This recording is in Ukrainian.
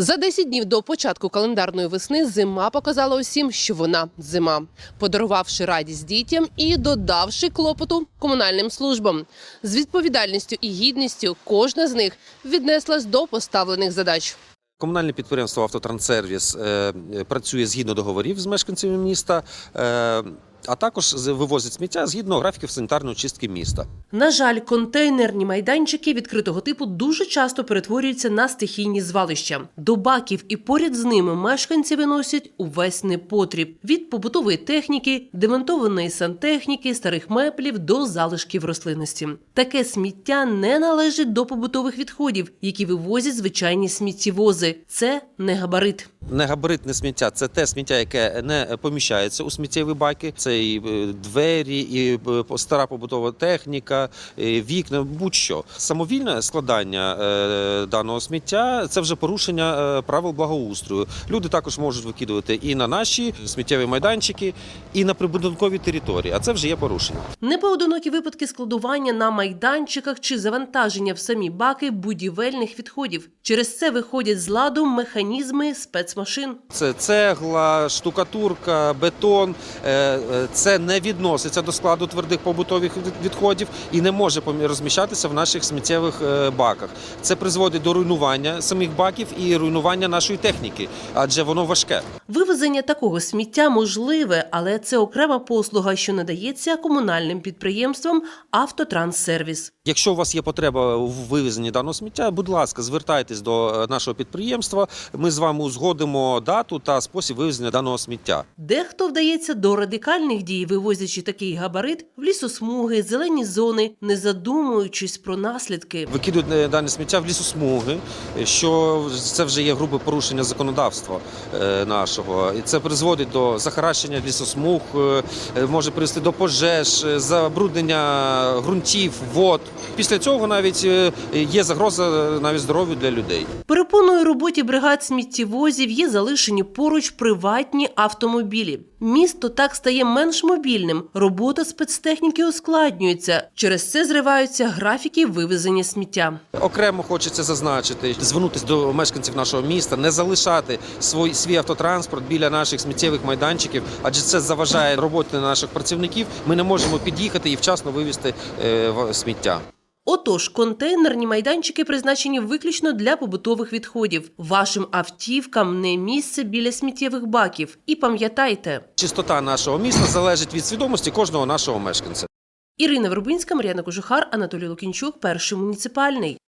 За 10 днів до початку календарної весни зима показала усім, що вона зима, подарувавши радість дітям і додавши клопоту комунальним службам. З відповідальністю і гідністю кожна з них віднеслась до поставлених задач. Комунальне підприємство Автотранссервіс е, е, працює згідно договорів з мешканцями міста, е, а також вивозить сміття згідно графіків санітарної чистки міста. На жаль, контейнерні майданчики відкритого типу дуже часто перетворюються на стихійні звалища. До баків і поряд з ними мешканці виносять увесь непотріб від побутової техніки, демонтованої сантехніки, старих меблів до залишків рослинності. Таке сміття не належить до побутових відходів, які вивозять звичайні сміттєвози. Це не габарит. Негабаритне сміття це те сміття, яке не поміщається у сміттєві баки. Це і е, двері, і е, стара побутова техніка, і вікна, будь-що. Самовільне складання е, даного сміття це вже порушення правил благоустрою. Люди також можуть викидувати і на наші сміттєві майданчики, і на прибудинкові території. А це вже є порушення. Непоодинокі випадки складування на майданчиках чи завантаження в самі баки будівельних відходів. Через це виходять з ладу механізми спецмашин. Це цегла, штукатурка, бетон. Це не відноситься до складу твердих побутових відходів і не може розміщатися в наших сміттєвих е, баках. Це призводить до руйнування самих баків і руйнування нашої техніки, адже воно важке. Вивезення такого сміття можливе, але це окрема послуга, що надається комунальним підприємствам Автотранссервіс. Якщо у вас є потреба в вивезенні даного сміття, будь ласка, звертайтесь до е, нашого підприємства. Ми з вами узгодимо дату та спосіб вивезення даного сміття. Дехто вдається до радикальних дій, вивозячи такий габарит в лісосмуги, зелені зони, не задумуючись про наслідки. Викидують е, дане сміття в лісосмуги, що це вже є грубе порушення законодавства е, нашого. І це призводить до захаращення лісосмуг, е, е, може привести до пожеж, е, забруднення ґрунтів, вод. Після цього навіть є загроза навіть здоров'ю для людей. Перепоною роботі бригад сміттєвозів є залишені поруч приватні автомобілі. Місто так стає менш мобільним. Робота спецтехніки ускладнюється. Через це зриваються графіки вивезення сміття. Окремо хочеться зазначити, звернутися до мешканців нашого міста, не залишати свій, свій автотранспорт біля наших сміттєвих майданчиків, адже це заважає роботі наших працівників. Ми не можемо під'їхати і вчасно вивезти е, сміття. Отож, контейнерні майданчики призначені виключно для побутових відходів. Вашим автівкам не місце біля сміттєвих баків. І пам'ятайте, Чистота нашого міста залежить від свідомості кожного нашого мешканця. Ірина Вербинська, Мар'яна Кожухар, Анатолій Лукінчук, перший муніципальний.